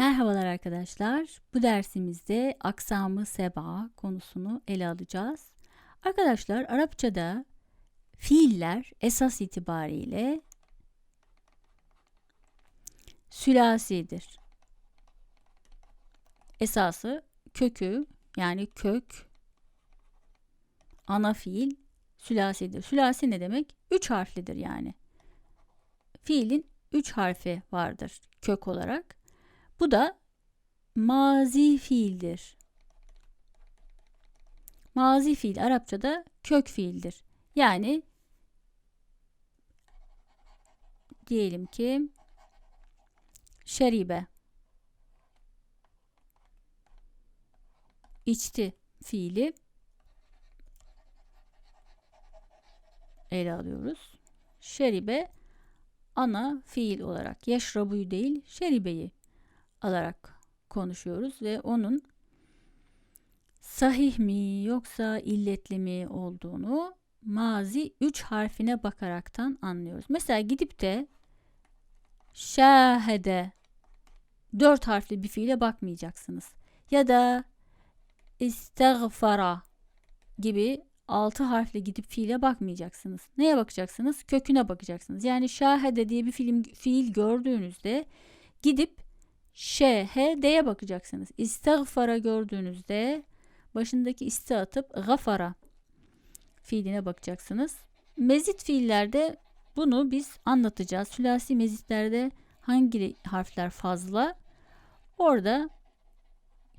Merhabalar arkadaşlar. Bu dersimizde aksamı seba konusunu ele alacağız. Arkadaşlar Arapçada fiiller esas itibariyle sülasidir. Esası kökü yani kök ana fiil sülasidir. Sülasi ne demek? Üç harflidir yani. Fiilin üç harfi vardır kök olarak. Bu da mazi fiildir. Mazi fiil Arapçada kök fiildir. Yani diyelim ki şeribe içti fiili ele alıyoruz. Şeribe ana fiil olarak yeşrabuyu değil şeribeyi alarak konuşuyoruz ve onun sahih mi yoksa illetli mi olduğunu mazi 3 harfine bakaraktan anlıyoruz. Mesela gidip de şahede 4 harfli bir fiile bakmayacaksınız. Ya da istagfara gibi 6 harfli gidip fiile bakmayacaksınız. Neye bakacaksınız? Köküne bakacaksınız. Yani şahede diye bir film, fiil gördüğünüzde gidip Ş, H, D'ye bakacaksınız. İstagfara gördüğünüzde başındaki isti atıp gafara fiiline bakacaksınız. Mezit fiillerde bunu biz anlatacağız. Sülasi mezitlerde hangi harfler fazla? Orada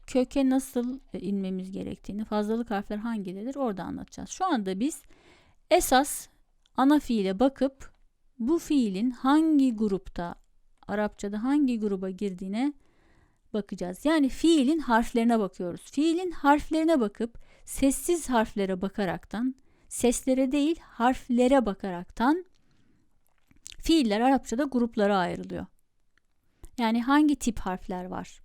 köke nasıl inmemiz gerektiğini, fazlalık harfler hangileridir orada anlatacağız. Şu anda biz esas ana fiile bakıp bu fiilin hangi grupta Arapçada hangi gruba girdiğine bakacağız. Yani fiilin harflerine bakıyoruz. Fiilin harflerine bakıp sessiz harflere bakaraktan, seslere değil harflere bakaraktan fiiller Arapçada gruplara ayrılıyor. Yani hangi tip harfler var?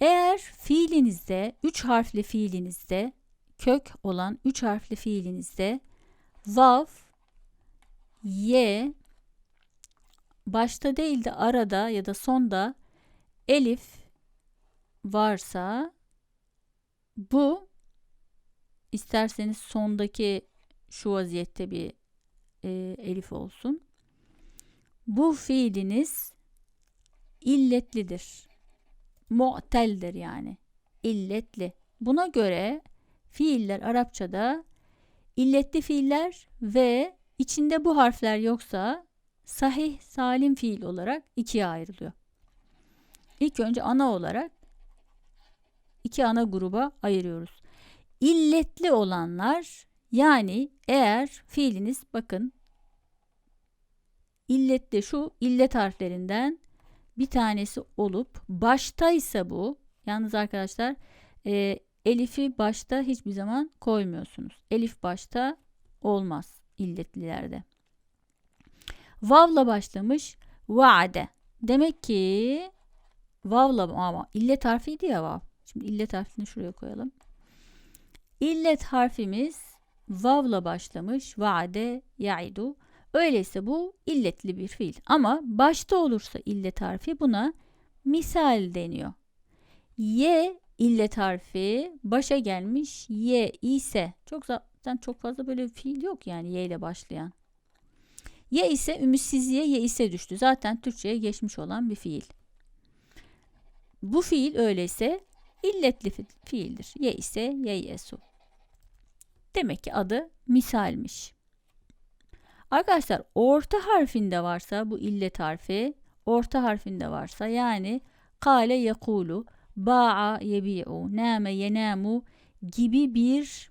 Eğer fiilinizde, üç harfli fiilinizde, kök olan üç harfli fiilinizde vav, ye, başta değil de arada ya da sonda elif varsa bu isterseniz sondaki şu vaziyette bir e, elif olsun. Bu fiiliniz illetlidir. Mu'teldir yani. İlletli. Buna göre fiiller Arapçada illetli fiiller ve içinde bu harfler yoksa sahih salim fiil olarak ikiye ayrılıyor. İlk önce ana olarak iki ana gruba ayırıyoruz. İlletli olanlar yani eğer fiiliniz bakın illetli şu illet harflerinden bir tanesi olup baştaysa bu yalnız arkadaşlar e, elifi başta hiçbir zaman koymuyorsunuz. Elif başta olmaz illetlilerde. Vavla başlamış vaade. Demek ki vavla ama illet harfiydi ya vav. Şimdi illet harfini şuraya koyalım. İllet harfimiz vavla başlamış. Vaade yaidu. Öyleyse bu illetli bir fiil. Ama başta olursa illet harfi buna misal deniyor. Y illet harfi başa gelmiş y ise çok zaten çok fazla böyle fiil yok yani y ile başlayan. Ye ise ümitsizliğe ye ise düştü. Zaten Türkçe'ye geçmiş olan bir fiil. Bu fiil öyleyse illetli fiildir. Ye ise ye yesu. Demek ki adı misalmiş. Arkadaşlar orta harfinde varsa bu illet harfi orta harfinde varsa yani kale yekulu ba'a yebi'u name yenamu gibi bir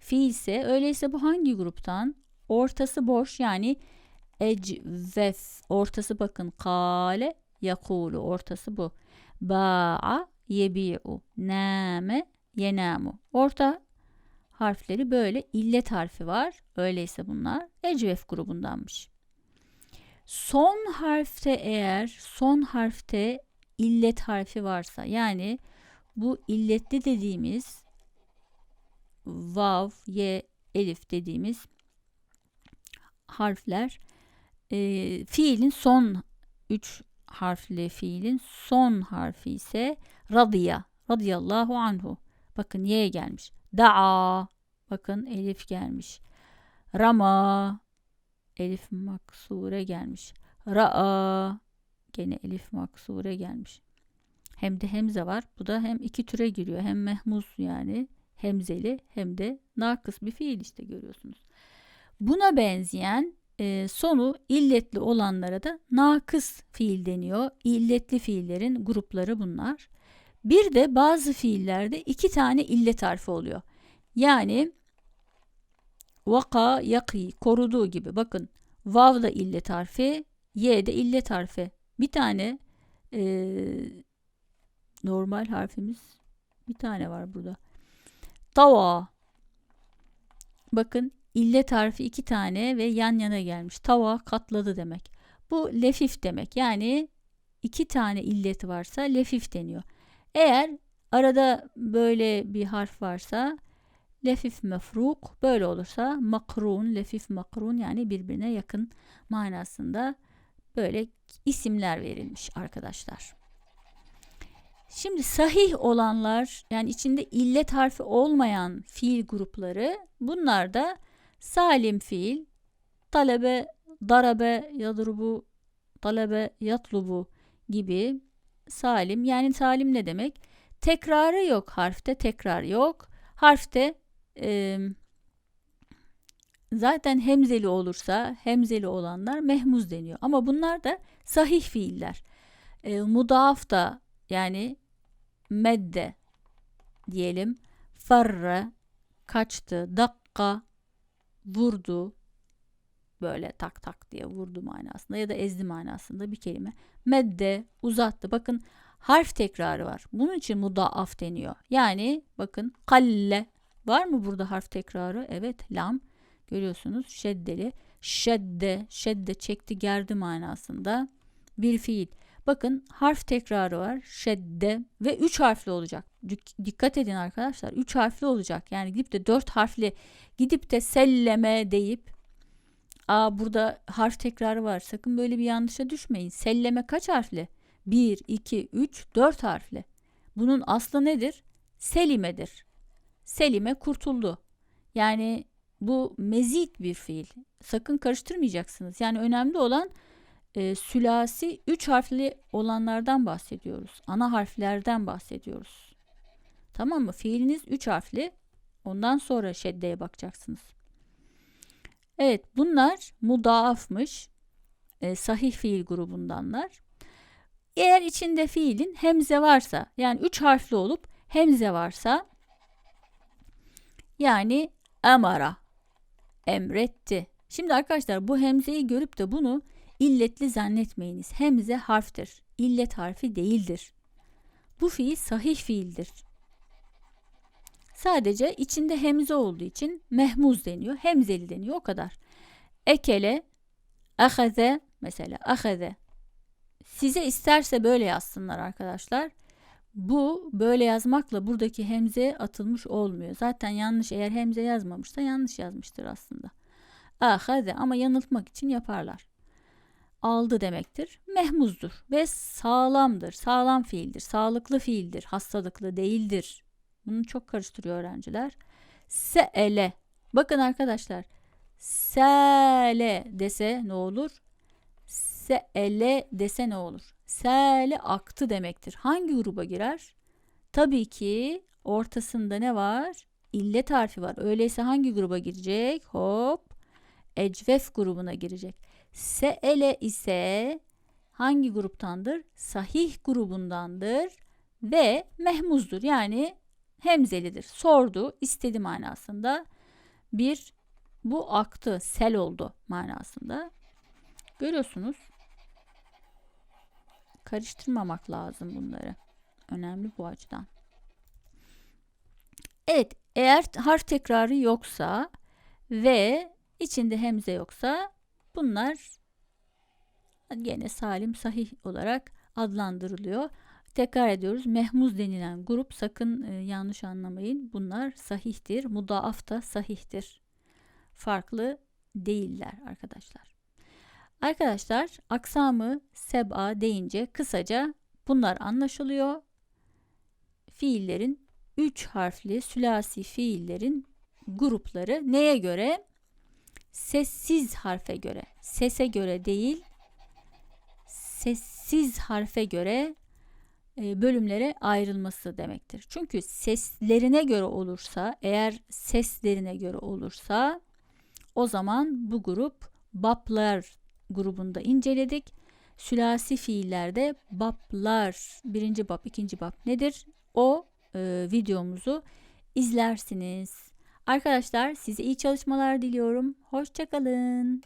fiilse öyleyse bu hangi gruptan? Ortası boş yani ecvef. Ortası bakın kale yakulu. Ortası bu. Ba'a yebi'u. Name yenamu. Orta harfleri böyle illet harfi var. Öyleyse bunlar ecvef grubundanmış. Son harfte eğer son harfte illet harfi varsa yani bu illetli dediğimiz vav, ye, elif dediğimiz harfler e, fiilin son üç harfli fiilin son harfi ise radiya. Radiyallahu anhu. Bakın y'ye gelmiş. Da'a. Bakın elif gelmiş. Rama. Elif maksure gelmiş. Ra'a. Gene elif maksure gelmiş. Hem de hemze var. Bu da hem iki türe giriyor. Hem mehmuz yani hemzeli hem de nakıs bir fiil işte görüyorsunuz. Buna benzeyen e, sonu illetli olanlara da nakıs fiil deniyor. İlletli fiillerin grupları bunlar. Bir de bazı fiillerde iki tane illet harfi oluyor. Yani vaka, yaki, koruduğu gibi. Bakın vav da illet harfi, y de illet harfi. Bir tane e, normal harfimiz bir tane var burada. Tava. Bakın illet harfi iki tane ve yan yana gelmiş. Tava katladı demek. Bu lefif demek. Yani iki tane illet varsa lefif deniyor. Eğer arada böyle bir harf varsa lefif mefruk böyle olursa makrun, lefif makrun yani birbirine yakın manasında böyle isimler verilmiş arkadaşlar. Şimdi sahih olanlar yani içinde illet harfi olmayan fiil grupları bunlar da salim fiil, talebe, darabe, yadrubu, talebe, yatlubu gibi salim. Yani salim ne demek? Tekrarı yok harfte, tekrar yok. Harfte e, zaten hemzeli olursa hemzeli olanlar mehmuz deniyor. Ama bunlar da sahih fiiller. E, mudaaf da yani medde diyelim. Farre kaçtı, dakka vurdu, böyle tak tak diye vurdu manasında ya da ezdi manasında bir kelime. Medde uzattı. Bakın harf tekrarı var. Bunun için mudaaf deniyor. Yani bakın kalle var mı burada harf tekrarı? Evet lam görüyorsunuz şeddeli. Şedde, şedde çekti gerdi manasında bir fiil. Bakın harf tekrarı var. Şedde ve 3 harfli olacak. Dikkat edin arkadaşlar. 3 harfli olacak. Yani gidip de 4 harfli gidip de selleme deyip Aa burada harf tekrarı var. Sakın böyle bir yanlışa düşmeyin. Selleme kaç harfli? 1, 2, 3, 4 harfli. Bunun aslı nedir? Selimedir. Selime kurtuldu. Yani bu mezit bir fiil. Sakın karıştırmayacaksınız. Yani önemli olan e, sülasi 3 harfli olanlardan bahsediyoruz. Ana harflerden bahsediyoruz. Tamam mı? Fiiliniz 3 harfli. Ondan sonra şeddeye bakacaksınız. Evet bunlar mudaafmış. E, sahih fiil grubundanlar. Eğer içinde fiilin hemze varsa yani 3 harfli olup hemze varsa yani emara emretti. Şimdi arkadaşlar bu hemzeyi görüp de bunu illetli zannetmeyiniz. Hemze harftir. İllet harfi değildir. Bu fiil sahih fiildir. Sadece içinde hemze olduğu için mehmuz deniyor. Hemzeli deniyor o kadar. Ekele, ahaze mesela ahaze. Size isterse böyle yazsınlar arkadaşlar. Bu böyle yazmakla buradaki hemze atılmış olmuyor. Zaten yanlış eğer hemze yazmamışsa yanlış yazmıştır aslında. Ahaze ama yanıltmak için yaparlar. Aldı demektir. Mehmuzdur ve sağlamdır. Sağlam fiildir. Sağlıklı fiildir. Hastalıklı değildir. Bunu çok karıştırıyor öğrenciler. Se'ele. Bakın arkadaşlar. Sele dese ne olur? Se'ele dese ne olur? Sele aktı demektir. Hangi gruba girer? Tabii ki ortasında ne var? İllet harfi var. Öyleyse hangi gruba girecek? Hop. Ecvef grubuna girecek. Se'ele ise hangi gruptandır? Sahih grubundandır ve mehmuzdur. Yani hemzelidir. Sordu, istedi manasında. Bir, bu aktı, sel oldu manasında. Görüyorsunuz. Karıştırmamak lazım bunları. Önemli bu açıdan. Evet, eğer harf tekrarı yoksa ve içinde hemze yoksa bunlar gene salim sahih olarak adlandırılıyor. Tekrar ediyoruz. Mehmuz denilen grup sakın e, yanlış anlamayın. Bunlar sahihtir. Mudaaf da sahihtir. Farklı değiller arkadaşlar. Arkadaşlar aksamı seb'a deyince kısaca bunlar anlaşılıyor. Fiillerin 3 harfli sülasi fiillerin grupları neye göre? Sessiz harfe göre. Sese göre değil. Sessiz harfe göre e, bölümlere ayrılması demektir. Çünkü seslerine göre olursa, eğer seslerine göre olursa o zaman bu grup baplar grubunda inceledik. Sülasi fiillerde baplar, birinci bap, ikinci bap nedir? O e, videomuzu izlersiniz. Arkadaşlar size iyi çalışmalar diliyorum. Hoşçakalın.